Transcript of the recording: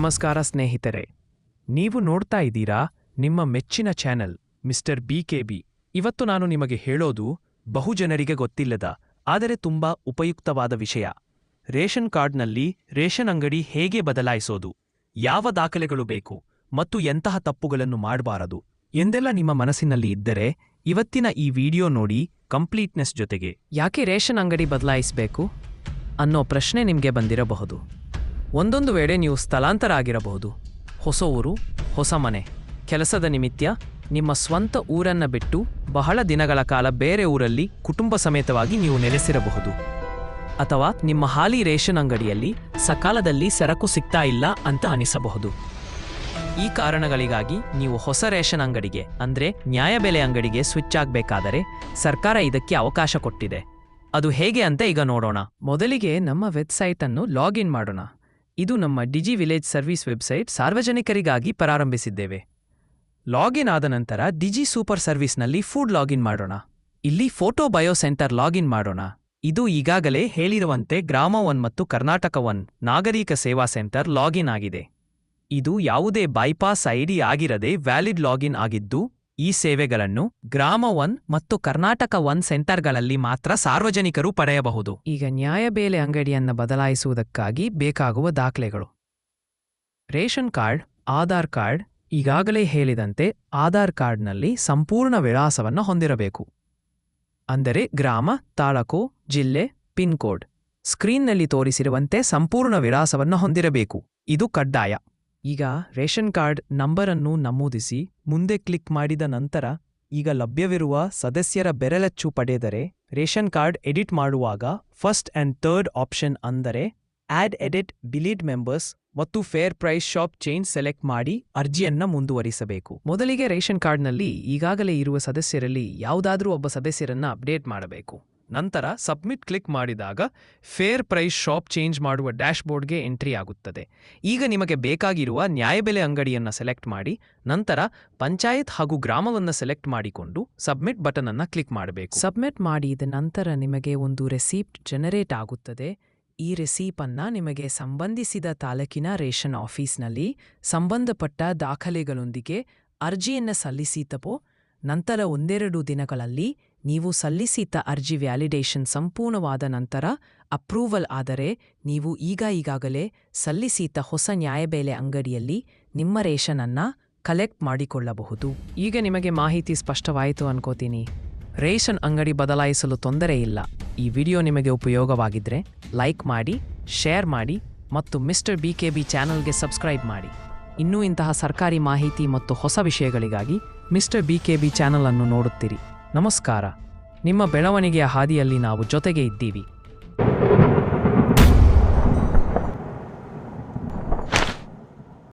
ನಮಸ್ಕಾರ ಸ್ನೇಹಿತರೆ. ನೀವು ನೋಡ್ತಾ ಇದ್ದೀರಾ ನಿಮ್ಮ ಮೆಚ್ಚಿನ channel, mister B K B. ಇವತ್ತು ನಾನು ನಿಮಗೆ ಹೇಳೋದು ಬಹುಜನರಿಗೆ ಗೊತ್ತಿಲ್ಲದ, ಆದರೆ ತುಂಬಾ ಉಪಯುಕ್ತವಾದ ವಿಷಯ. ರೇಷನ್ ಕಾರ್ಡ್ನಲ್ಲಿ ರೇಷನ್ ಅಂಗಡಿ ಹೇಗೆ ಬದಲಾಯಿಸೋದು, ಯಾವ ದಾಖಲೆಗಳು ಬೇಕು, ಮತ್ತು ಎಂತಹ ತಪ್ಪುಗಳನ್ನು ಮಾಡಬಾರದು ಎಂದೆಲ್ಲ ನಿಮ್ಮ ಮನಸ್ಸಿನಲ್ಲಿ ಇದ್ದರೆ, ಇವತ್ತಿನ ಈ ವಿಡಿಯೋ ನೋಡಿ ಕಂಪ್ಲೀಟ್ನೆಸ್ ಜೊತೆಗೆ. ಯಾಕೆ ರೇಷನ್ ಅಂಗಡಿ ಬದಲಾಯಿಸಬೇಕು ಅನ್ನೋ ಪ್ರಶ್ನೆ ನಿಮಗೆ ಬಂದಿರಬಹುದು. ಒಂದೊಂದು ವೇಳೆ ನೀವು ಸ್ಥಳಾಂತರ ಆಗಿರಬಹುದು ಹೊಸ ಊರು, ಹೊಸ ಮನೆ. ಕೆಲಸದ ನಿಮಿತ್ತ ನಿಮ್ಮ ಸ್ವಂತ ಊರನ್ನು ಬಿಟ್ಟು ಬಹಳ ದಿನಗಳ ಕಾಲ ಬೇರೆ ಊರಲ್ಲಿ ಕುಟುಂಬ ಸಮೇತವಾಗಿ ನೀವು ನೆಲೆಸಿರಬಹುದು. ಅಥವಾ ನಿಮ್ಮ ಹಾಲಿ ರೇಷನ್ ಅಂಗಡಿಯಲ್ಲಿ ಸಕಾಲದಲ್ಲಿ ಸರಕು ಸಿಗ್ತಾ ಇಲ್ಲ ಅಂತ ಅನಿಸಬಹುದು. ಈ ಕಾರಣಗಳಿಗಾಗಿ ನೀವು ಹೊಸ ರೇಷನ್ ಅಂಗಡಿಗೆ, ಅಂದ್ರೆ ನ್ಯಾಯಬೆಲೆ ಅಂಗಡಿಗೆ ಸ್ವಿಚ್ ಆಗಬೇಕಾದರೆ ಸರ್ಕಾರ ಇದಕ್ಕೆ ಅವಕಾಶ ಕೊಟ್ಟಿದೆ. ಅದು ಹೇಗೆ ಅಂತ ಈಗ ನೋಡೋಣ. ಮೊದಲಿಗೆ ನಮ್ಮ ವೆಬ್ಸೈಟ್ ಅನ್ನು ಲಾಗಿನ್ ಮಾಡೋಣ. ಇದು ನಮ್ಮ ಡಿಜಿ ವಿಲೇಜ್ ಸರ್ವಿಸ್ ವೆಬ್ಸೈಟ್ ಸಾರ್ವಜನಿಕರಿಗಾಗಿ ಪ್ರಾರಂಭಿಸಿದ್ದೇವೆ. ಲಾಗಿನ್ ಆದ ನಂತರ ಡಿಜಿ ಸೂಪರ್ ಸರ್ವಿಸ್ನಲ್ಲಿ ಫುಡ್ ಲಾಗಿನ್ ಮಾಡೋಣ. ಇಲ್ಲಿ ಫೋಟೋ ಬಯೋ ಸೆಂಟರ್ ಲಾಗಿನ್ ಮಾಡೋಣ. ಇದು ಈಗಾಗಲೇ ಹೇಳಿರುವಂತೆ ಗ್ರಾಮ ಒನ್ ಮತ್ತು ಕರ್ನಾಟಕ ಒನ್ ನಾಗರಿಕ ಸೇವಾ ಸೆಂಟರ್ ಲಾಗಿನ್ ಆಗಿದೆ. ಇದು ಯಾವುದೇ ಬೈಪಾಸ್ ಐಡಿ ಆಗಿರದೆ ವ್ಯಾಲಿಡ್ ಲಾಗಿನ್ ಆಗಿದ್ದು ಈ ಸೇವೆಗಳನ್ನು ಗ್ರಾಮ ಒನ್ ಮತ್ತು ಕರ್ನಾಟಕ ಒನ್ ಸೆಂಟರ್ಗಳಲ್ಲಿ ಮಾತ್ರ ಸಾರ್ವಜನಿಕರು ಪಡೆಯಬಹುದು. ಈಗ ನ್ಯಾಯಬೇಲೆ ಅಂಗಡಿಯನ್ನು ಬದಲಾಯಿಸುವುದಕ್ಕಾಗಿ ಬೇಕಾಗುವ ದಾಖಲೆಗಳು. ರೇಷನ್ ಕಾರ್ಡ್, ಆಧಾರ್ ಕಾರ್ಡ್ ಈಗಾಗಲೇ ಹೇಳಿದಂತೆ ಆಧಾರ್ ಕಾರ್ಡ್ನಲ್ಲಿ ಸಂಪೂರ್ಣ ವಿಳಾಸವನ್ನು ಹೊಂದಿರಬೇಕು. ಅಂದರೆ ಗ್ರಾಮ, ತಾಲೂಕು, ಜಿಲ್ಲೆ, ಪಿನ್ಕೋಡ್ ಸ್ಕ್ರೀನ್ನಲ್ಲಿ ತೋರಿಸಿರುವಂತೆ ಸಂಪೂರ್ಣ ವಿಳಾಸವನ್ನು ಹೊಂದಿರಬೇಕು. ಇದು ಕಡ್ಡಾಯ. ಈಗ ರೇಷನ್ ಕಾರ್ಡ್ ನಂಬರನ್ನು ನಮೂದಿಸಿ ಮುಂದೆ ಕ್ಲಿಕ್ ಮಾಡಿದ ನಂತರ ಈಗ ಲಭ್ಯವಿರುವ ಸದಸ್ಯರ ಬೆರಳಚ್ಚು ಪಡೆದರೆ ರೇಷನ್ ಕಾರ್ಡ್ ಎಡಿಟ್ ಮಾಡುವಾಗ ಫಸ್ಟ್ ಅಂಡ್ ಥರ್ಡ್ ಆಪ್ಷನ್ ಅಂದರೆ ಆಡ್ ಎಡಿಟ್ ಬಿಲೀಡ್ ಮೆಂಬರ್ಸ್ ಮತ್ತು fair price shop change select ಮಾಡಿ ಅರ್ಜಿಯನ್ನ ಮುಂದುವರಿಸಬೇಕು. ಮೊದಲಿಗೆ ರೇಷನ್ ಕಾರ್ಡ್ನಲ್ಲಿ ಈಗಾಗಲೇ ಇರುವ ಸದಸ್ಯರಲ್ಲಿ ಯಾವುದಾದ್ರೂ ಒಬ್ಬ ಸದಸ್ಯರನ್ನ ಅಪ್ಡೇಟ್ ಮಾಡಬೇಕು. ನಂತರ ಸಬ್ಮಿಟ್ ಕ್ಲಿಕ್ ಮಾಡಿದಾಗ ಫೇರ್ ಪ್ರೈಸ್ ಶಾಪ್ ಚೇಂಜ್ ಮಾಡುವ ಡ್ಯಾಶ್ಬೋರ್ಡ್ಗೆ ಎಂಟ್ರಿ ಆಗುತ್ತದೆ. ಈಗ ನಿಮಗೆ ಬೇಕಾಗಿರುವ ನ್ಯಾಯಬೆಲೆ ಅಂಗಡಿಯನ್ನು ಸೆಲೆಕ್ಟ್ ಮಾಡಿ, ನಂತರ ಪಂಚಾಯತ್ ಹಾಗೂ ಗ್ರಾಮವನ್ನು ಸೆಲೆಕ್ಟ್ ಮಾಡಿಕೊಂಡು ಸಬ್ಮಿಟ್ ಬಟನ್ ಅನ್ನ ಕ್ಲಿಕ್ ಮಾಡಬೇಕು. ಸಬ್ಮಿಟ್ ಮಾಡಿದ ನಂತರ ನಿಮಗೆ ಒಂದು ರೆಸೀಪ್ಟ್ ಜನರೇಟ್ ಆಗುತ್ತದೆ. ಈ ರೆಸಿಪನ್ನು ನಿಮಗೆ ಸಂಬಂಧಿಸಿದ ತಾಲೂಕಿನ ರೇಷನ್ ಆಫೀಸ್ನಲ್ಲಿ ಸಂಬಂಧಪಟ್ಟ ದಾಖಲೆಗಳೊಂದಿಗೆ ಅರ್ಜಿಯನ್ನು ಸಲ್ಲಿಸಿತಪೋ ನಂತರ ಒಂದೆರಡು ದಿನಗಳಲ್ಲಿ ನೀವು ಸಲ್ಲಿಸಿದ್ದ ಅರ್ಜಿ ವ್ಯಾಲಿಡೇಷನ್ ಸಂಪೂರ್ಣವಾದ ನಂತರ ಅಪ್ರೂವಲ್ ಆದರೆ ನೀವು ಈಗ ಈಗಾಗಲೇ ಸಲ್ಲಿಸಿದ್ದ ಹೊಸ ನ್ಯಾಯಬೆಲೆ ಅಂಗಡಿಯಲ್ಲಿ ನಿಮ್ಮ ರೇಷನ್ ಅನ್ನ ಕಲೆಕ್ಟ್ ಮಾಡಿಕೊಳ್ಳಬಹುದು. ಈಗ ನಿಮಗೆ ಮಾಹಿತಿ ಸ್ಪಷ್ಟವಾಯಿತು ಅನ್ಕೋತೀನಿ. ರೇಷನ್ ಅಂಗಡಿ ಬದಲಾಯಿಸಲು ತೊಂದರೆ ಇಲ್ಲ. ಈ ವಿಡಿಯೋ ನಿಮಗೆ ಉಪಯೋಗವಾಗಿದ್ರೆ ಲೈಕ್ ಮಾಡಿ, ಶೇರ್ ಮಾಡಿ ಮತ್ತು ಮಿಸ್ಟರ್ ಬಿ ಕೆ ಬಿ ಚಾನಲ್ಗೆ ಸಬ್ಸ್ಕ್ರೈಬ್ ಮಾಡಿ. ಇನ್ನೂ ಇಂತಹ ಸರ್ಕಾರಿ ಮಾಹಿತಿ ಮತ್ತು ಹೊಸ ವಿಷಯಗಳಿಗಾಗಿ mister B K B channel ಅನ್ನು ನೋಡುತ್ತೀರಿ. ನಮಸ್ಕಾರ. ನಿಮ್ಮ ಬೆಳವಣಿಗೆಯ ಹಾದಿಯಲ್ಲಿ ನಾವು ಜೊತೆಗೆ ಇದ್ದೀವಿ.